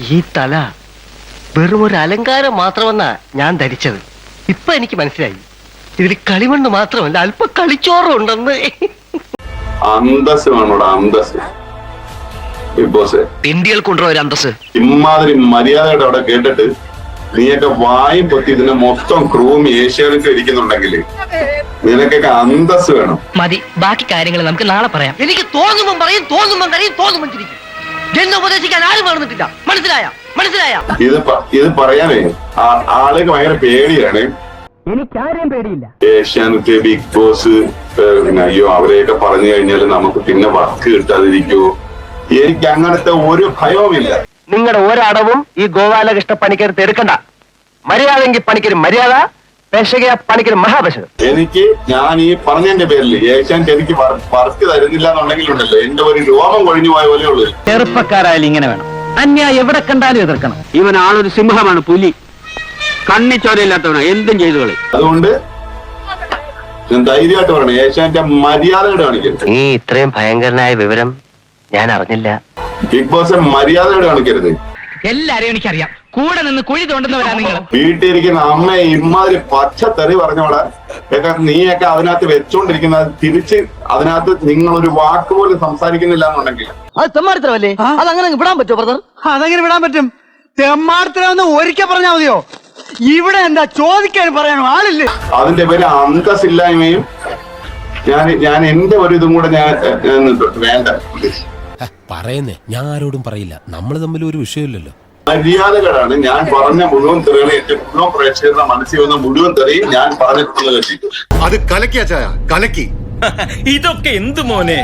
ഈ തല വെറും ഒരു അലങ്കാരം മാത്രമെന്നാ ഞാൻ ധരിച്ചത്. ഇപ്പൊ എനിക്ക് മനസ്സിലായി. ഇതിൽ കളിമണ്ണ് മാത്രമല്ല അല്പ കളിച്ചോറുണ്ടെന്ന്. അന്തസ് വേണോടാ അന്തസ് കൊണ്ടുവരാൻ ഒരു അന്തസ് ഇമാതിരി മര്യാദയുടെ അവിടെ കേട്ടിട്ട് നീയൊക്കെ വായും പൊത്തി ഇതിനെ മൊത്തം ക്രൂം ഏഷ്യാനെറ്റ് ഇരിക്കുന്നുണ്ടെങ്കിൽ നിനക്കൊക്കെ അന്തസ് വേണം. മതി ബാക്കി കാര്യങ്ങൾ നമുക്ക് നാളെ പറയാം. എനിക്ക് തോന്നുമ്പോ പറയും തോന്നുമ്പോ കരയും തോന്നുമ്പോ ചിരിക്കും. എന്നെ ഉപദേശിക്കാൻ ആരും വളർന്നിട്ടില്ല മനസ്സിലായ? മനസ്സിലായ? ഇത് പ- ഇത് പറയാനേ ആ- ആളുകൾക്ക് ഭയങ്കര പേടിയാണ്. എനിക്കാരെയും പേടിയില്ല. ഏഷ്യാനെറ്റ് ബിഗ് ബോസ് ഏഹ്, പിന്നെ അയ്യോ അവരെയൊക്കെ പറഞ്ഞു കഴിഞ്ഞാൽ നമുക്ക് പിന്നെ വർക്ക് കിട്ടാതിരിക്കുമോ എനിക്ക് അങ്ങനത്തെ ഒരു ഭയവുമില്ല. നിങ്ങളുടെ ഒരടവും ഈ ഗോപാലകൃഷ്ണ പണിക്കരുത്ത് എടുക്കണ്ട. മര്യാദെങ്കിൽ പണിക്കര് മര്യാദ പെശക പണിക്കര് മഹാപെശക എനിക്ക് ഞാൻ ഈ പറഞ്ഞതിന്റെ പേരിൽ ഏഷ്യാൻ എനിക്ക് വർക്ക് തരുന്നില്ല എന്നുണ്ടെങ്കിൽ ഉണ്ടല്ലോ. എന്റെ ഒരു രോമം കൊഴിഞ്ഞു പോയ പോലെ ഉള്ളു. ചെറുപ്പക്കാരായാലും ഇങ്ങനെ വേണം. അന്യ എവിടെ കണ്ടാലും എതിർക്കണം. ഇവൻ ആളൊരു സിംഹമാണ് പുലി. കണ്ണിച്ചോരയില്ലാത്തവനാ എന്തും ചെയ്തു കളി. അതുകൊണ്ട് ധൈര്യമായിട്ട് പറയണം ഏഷ്യാന്റെ മര്യാദയോടെ കാണിക്കരുത്. നീ ഇത്രയും ഭയങ്കരനായ വിവരം ഞാൻ അറിഞ്ഞില്ല. ബിഗ് ബോസ് മര്യാദയോടെ കാണിക്കരുത്. എല്ലാരെയും എനിക്കറിയാം. കൂടെ നിന്ന് കുഴി തോണ്ടുന്നവരാ നിങ്ങൾ. വീട്ടിലിരിക്കുന്ന അമ്മയെ ഇമ്മാതിരി പച്ച തെറി പറഞ്ഞോടെ നീയൊക്കെ അതിനകത്ത് വെച്ചോണ്ടിരിക്കുന്ന തിരിച്ച് അതിനകത്ത് നിങ്ങൾ ഒരു വാക്ക് പോലും സംസാരിക്കുന്നില്ല എന്നുണ്ടെങ്കിൽ. അത് തെമ്മാടിത്തരമല്ലേ? അതങ്ങനെ വിടാൻ പറ്റുമോ ബ്രദർ അതങ്ങനെ വിടാൻ പറ്റും? തെമ്മാടത്തിനൊന്ന് ഒരിക്കൽ പറഞ്ഞാ മതിയോ? ഇവിടെ എന്താ ചോദിക്കാൻ പറയാനോ ആളില്ലേ? അതിന്റെ പേര് അന്തസ്സില്ലായ്മയും. ഞാൻ ഞാൻ എന്റെ ഒരു ഇതും കൂടെ ഞാൻ വേണ്ട. പറയുന്നേ ഞാൻ ആരോടും പറയില്ല. നമ്മൾ തമ്മിൽ ഒരു വിഷയമില്ലല്ലോ. മര്യാദകളാണ് ഞാൻ പറഞ്ഞ മുഴുവൻ തെറികൾ എന്റെ മുഴുവൻ പ്രേക്ഷകരുടെ മനസ്സിൽ വന്ന മുഴുവൻ തെറിയും ഞാൻ പറഞ്ഞിട്ടുള്ളത് അത് കലക്കിയ ചായ കലക്കി. ഇതൊക്കെ എന്തു മോനെ?